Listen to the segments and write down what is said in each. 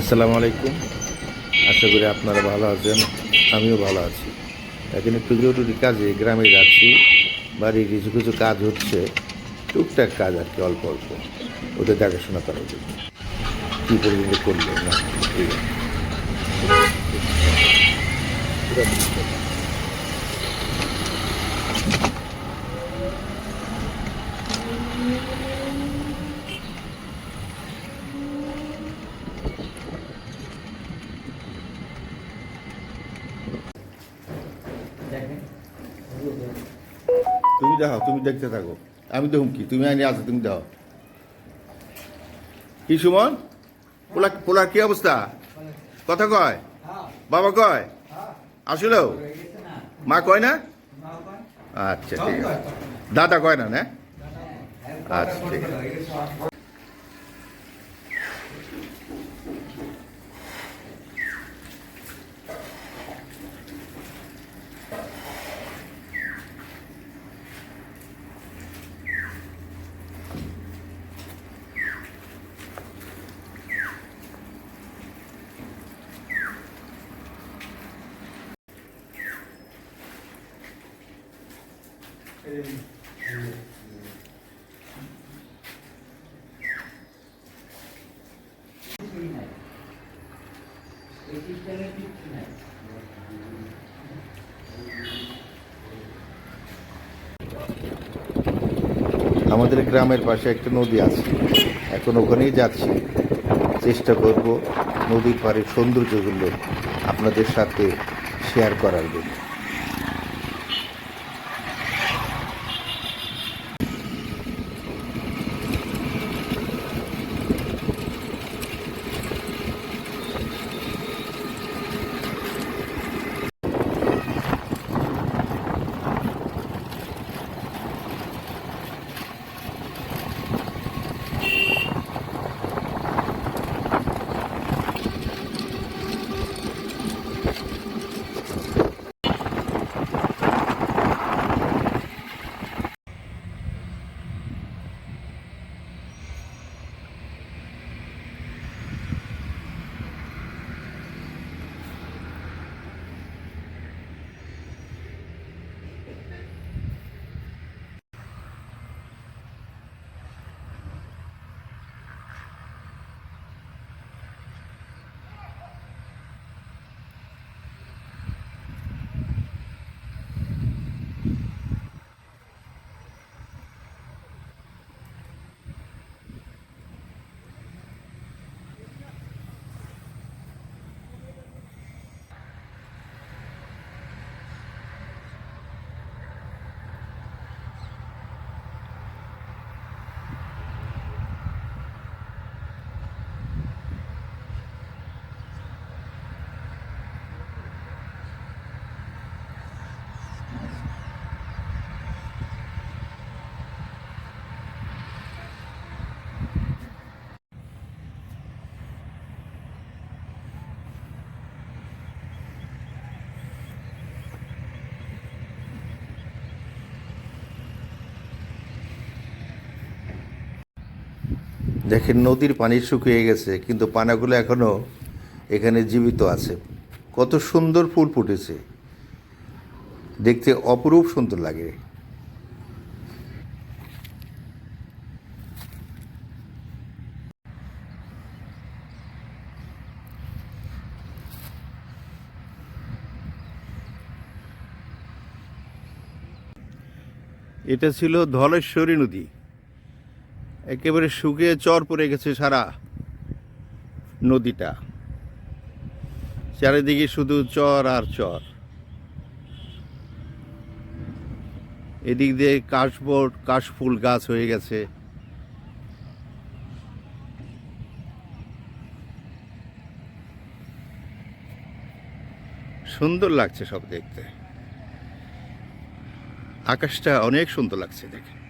আসসালামু আলাইকুম। আশা করি আপনারা ভালো আছেন, আমিও ভালো আছি। এখানে পুজো টুটি কাজে গ্রামে যাচ্ছি, বাড়ির কিছু কিছু কাজ হচ্ছে, টুকটাক কাজ আর কি, অল্প অল্প। ওদের দেখাশোনা করার জন্য। কী পর্যন্ত করল না? তুমি দেখো তুমি দেখতে থাকো। আমি দেখুন কি, তুমি আইনি আছো, তুমি দেখো কি সুমন? পোলা পোলার কি অবস্থা? কথা কয়। বাবা কয়? আসলেও মা কয় না? আচ্ছা ঠিক আছে। দাদা কয় না না? আচ্ছা ঠিক আছে। আমাদের গ্রামের পাশে একটা নদী আছে। এখন ওখানেই যাচ্ছি। চেষ্টা করব নদীর পাড়ের সৌন্দর্যগুলো আপনাদের সাথে শেয়ার করার জন্য। দেখেন নদীর পানি শুকিয়ে গেছে, কিন্তু পানাগুলো এখনও এখানে জীবিত আছে। কত সুন্দর ফুল ফুটেছে। দেখতে অপরূপ সুন্দর লাগে। এটা ছিল ধলেশ্বরী নদী। একেবারে শুকিয়ে চর পড়ে গেছে সারা নদীটা। চারিদিকে শুধু চর আর চর। এদিক দিয়ে কাশবোট কাশফুল গাছ হয়ে গেছে। সুন্দর লাগছে সব দেখতে। আকাশটা অনেক সুন্দর লাগছে দেখে।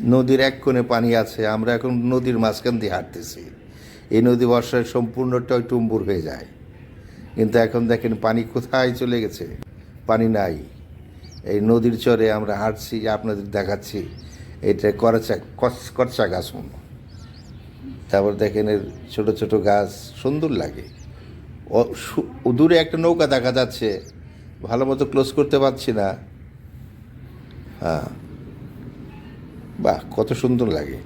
নদীর এক কোণে পানি আছে, আমরা এখন নদীর মাঝখান দিয়ে হাঁটতেছি। এই নদী বর্ষায় সম্পূর্ণ টুম্বুর হয়ে যায়। কিন্তু এখন দেখেন পানি কোথায় চলে গেছে? পানি নাই। এই নদীর চরে আমরা হাঁটছি, আপনাদের দেখাচ্ছি। এটা করচা করচা গাছ মনে তারপর দেখেন এর ছোট ছোট গাছ, সুন্দর লাগে। দূরে একটা নৌকা দেখা যাচ্ছে। ভালো মতো ক্লোজ করতে পারছি না। হ্যাঁ। বাহ কত সুন্দর লাগে।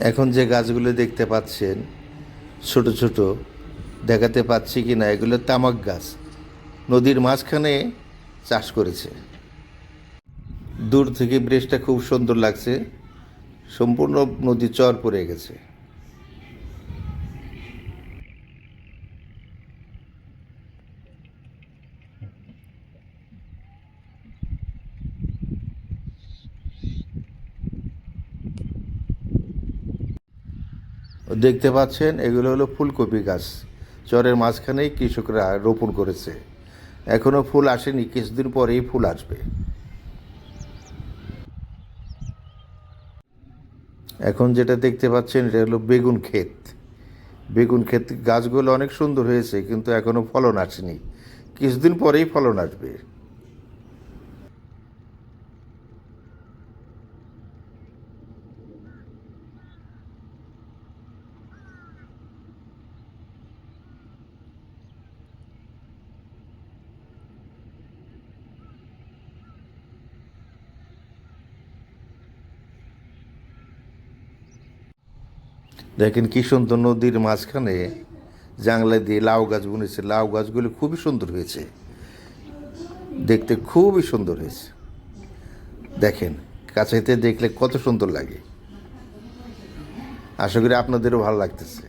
এখন যে গাছগুলো দেখতে পাচ্ছেন, ছোট ছোট, দেখাতে পাচ্ছি কি না এগুলো তামাক গাছ। নদীর মাঝখানে চাষ করেছে। দূর থেকে ব্রিজটা খুব সুন্দর লাগছে। সম্পূর্ণ নদী চর পড়ে গেছে। দেখতে পাচ্ছেন, এগুলো হলো ফুলকপি গাছ। চরের মাঝখানেই কৃষকরা রোপণ করেছে। এখনও ফুল আসেনি, কিছুদিন পরেই ফুল আসবে। এখন যেটা দেখতে পাচ্ছেন, এটা হলো বেগুন ক্ষেত। বেগুন ক্ষেত গাছগুলো অনেক সুন্দর হয়েছে, কিন্তু এখনও ফলন আসেনি। কিছুদিন পরেই ফলন আসবে। দেখেন কি সুন্দর নদীর মাঝখানে জাংলা দিয়ে লাউ গাছ বুনেছে। লাউ গাছগুলি খুবই সুন্দর হয়েছে। দেখতে খুবই সুন্দর হয়েছে। দেখেন কাছেতে দেখলে কত সুন্দর লাগে। আশা করি আপনাদেরও ভালো লাগতেছে।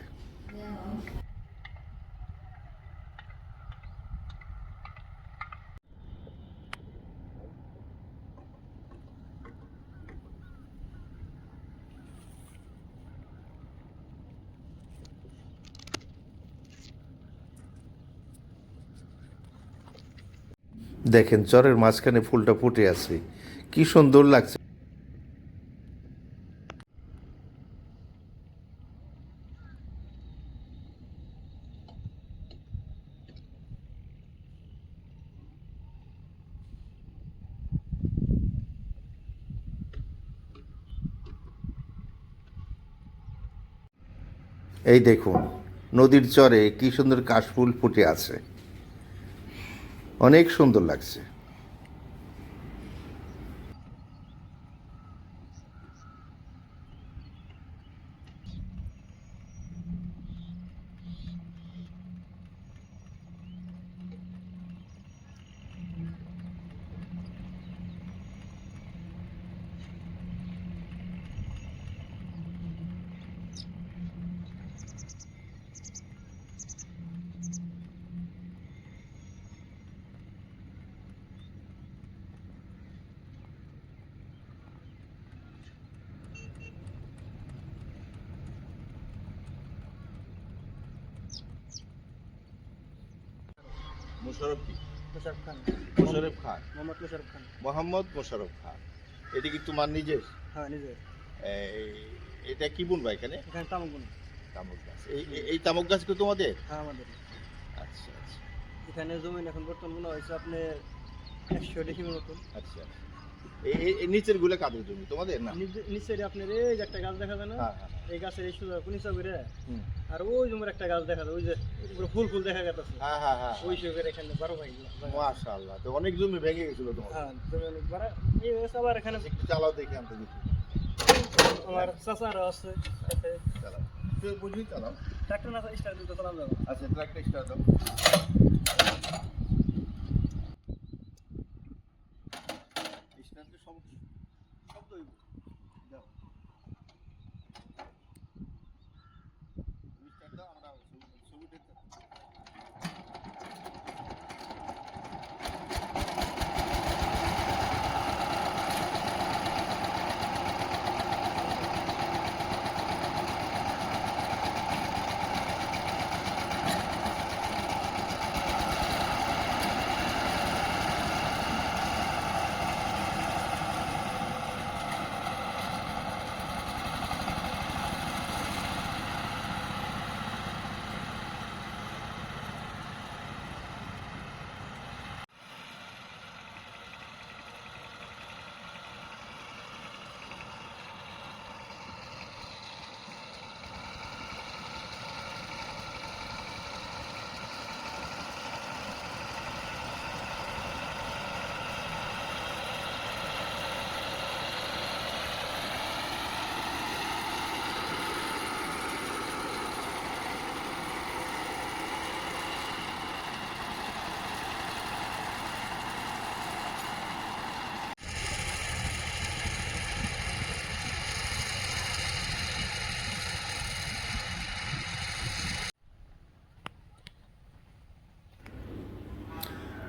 দেখেন, চরের মাঝখানে ফুলটা ফুটে আছে। কি সুন্দর লাগছে। এই দেখুন, নদীর চরে কি সুন্দর কাশফুল ফুটে আছে। অনেক সুন্দর লাগছে। মোশারফ কি? মোশারফ খান। মোশারফ খান? মোহাম্মদ মোশারফ খান। মোহাম্মদ মোশারফ খান। এটা কি তোমার নিজের? হ্যাঁ নিজে এই- এটা কি বুনবা এখানে? এখানে তামগুন তামুক গাছ। এই এই- তামুক গাছ কি তোমাদের? হ্যাঁ আমাদের। আচ্ছা আচ্ছা। এখানে জমিন এখন বর্তমান মনে হয়েছে আপনার একশো ডেসিমের মতন আচ্ছা এই নিচেরগুলো কাদের জমি তোমাদের না? নিচে- নিচের আপনার এই যে একটা গাছ দেখা যায় না হ্যাঁ হ্যাঁ এই গাছের এই সুযোগ কুনিচা করে আর ওই জমির একটা গাছ দেখা যায় ওই যে ফুল ফুল দেখা গেছে হ্যাঁ হ্যাঁ হ্যাঁ ওই সুযোগের এখানে বারো ভাই মাশাআল্লাহ তো অনেক জমি ভেঙে গেছিল তোমার। হ্যাঁ জমি অনেক বাড়া। এই হয়েছে আবার এখানে। একটু চালাও দেখে আনতে দেখি আমার চাচারও আছে চালাও। তুই বুঝি চালাও। ট্রাক্টর না স্টার্ট দিতে যাবে আচ্ছা ট্রাকটা স্টার্ট দাও।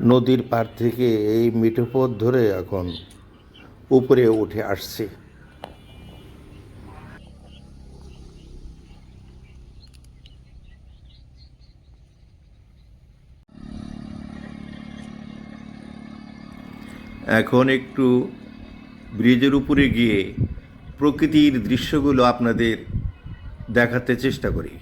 নদীর পার থেকে এই মিঠোপথ ধরে এখন উপরে উঠে আসছে। এখন একটু ব্রিজের উপরে গিয়ে প্রকৃতির দৃশ্যগুলো আপনাদের দেখাতে চেষ্টা করি।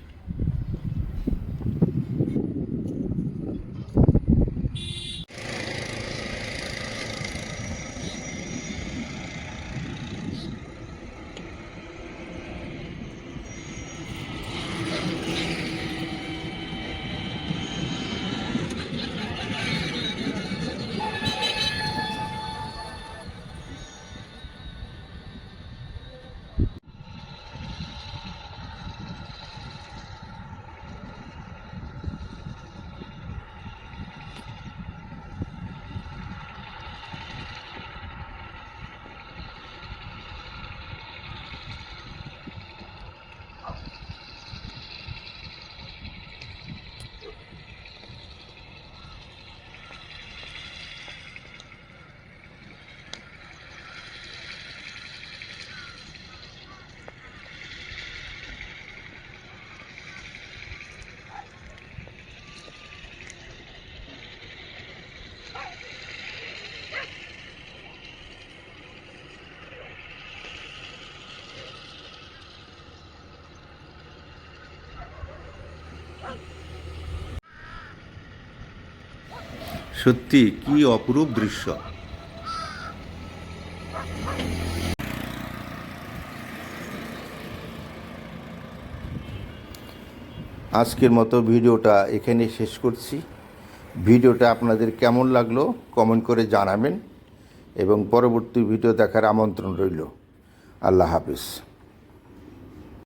সত্যি কি অপরূপ দৃশ্য? আজকের মতো ভিডিওটা এখানে শেষ করছি। ভিডিওটা আপনাদের কেমন লাগল কমেন্ট করে জানাবেন এবং পরবর্তী ভিডিও দেখার আমন্ত্রণ রইল। আল্লাহ হাফিজ।